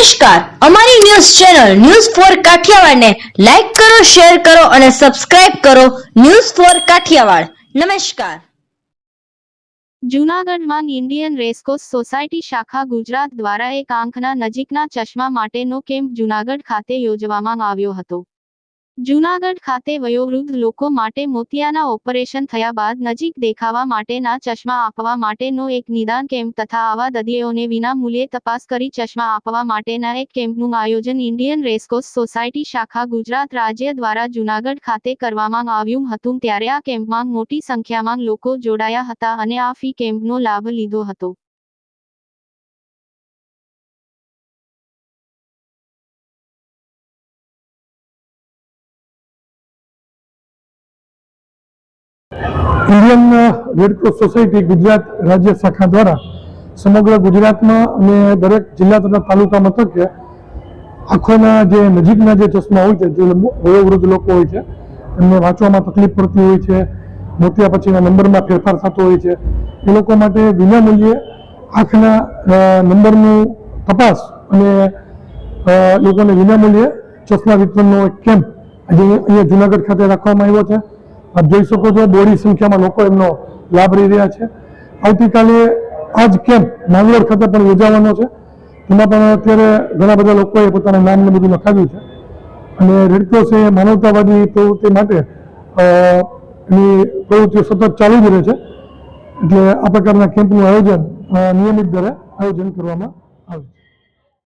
નમસ્કાર. અમારી news channel news four કાઠિયાવાડને લાઈક કરો, શેર કરો અને સબસ્ક્રાઇબ કરો ન્યૂઝ ફોર કાઠિયાવાડ. નમસ્કાર. જૂનાગઢમાં ઇન્ડિયન રેસકોર્સ સોસાયટી શાખા ગુજરાત દ્વારા એક આંખના નજીકના ચશ્મા માટેનો કેમ્પ જૂનાગઢ ખાતે યોજવામાં આવ્યો હતો. જૂનાગઢ ખાતે વયોવૃદ્ધ લોકો માટે મોતિયાના ઓપરેશન થયા બાદ નજીક દેખાવા માટેના ચશ્મા આપવા માટેનો એક નિદાન કેમ્પ તથા આવા દર્દીઓને વિના મૂલ્યે તપાસ કરી ચશ્મા આપવા માટેના એક કેમ્પનું આયોજન ઇન્ડિયન રેસકોર્સ સોસાયટી શાખા ગુજરાત રાજ્ય દ્વારા જૂનાગઢ ખાતે કરવામાં આવ્યું હતું. ત્યારે આ કેમ્પમાં મોટી સંખ્યામાં લોકો જોડાયા હતા અને આ ફી કેમ્પનો લાભ લીધો હતો. ઇન્ડિયન રેડક્રોસ સોસાયટી ગુજરાત રાજ્ય શાખા દ્વારા સમગ્ર ગુજરાતમાં અને દરેક જિલ્લા તથા તાલુકા મથકે આંખોના જે નજીકના જે ચશ્મા હોય છે, જે વયોવૃદ્ધ લોકો હોય છે એમને વાંચવામાં તકલીફ પડતી હોય છે, મોતિયા પછીના નંબરમાં ફેરફાર થતો હોય છે, એ લોકો માટે વિનામૂલ્યે આંખના નંબરનું તપાસ અને લોકોને વિનામૂલ્યે ચશ્મા વિતરણનો એક કેમ્પ અહીંયા જુનાગઢ ખાતે રાખવામાં આવ્યો છે. આપ જોઈ શકો છો દોડી સંખ્યામાં લોકો એમનો લાભ લઈ રહ્યા છે. આવતીકાલે આ જ કેમ્પ માંગલોર ખાતે પણ યોજાવાનો છે. એમાં પણ અત્યારે ઘણા બધા લોકોએ પોતાના નામ ને બધું લખાવ્યું છે. અને રેડક્રોસે માનવતાવાદી પ્રવૃત્તિ માટે એની પ્રવૃત્તિઓ સતત ચાલુ જ રહે છે. એટલે આ પ્રકારના કેમ્પનું આયોજન નિયમિત દરે આયોજન કરવામાં આવે છે.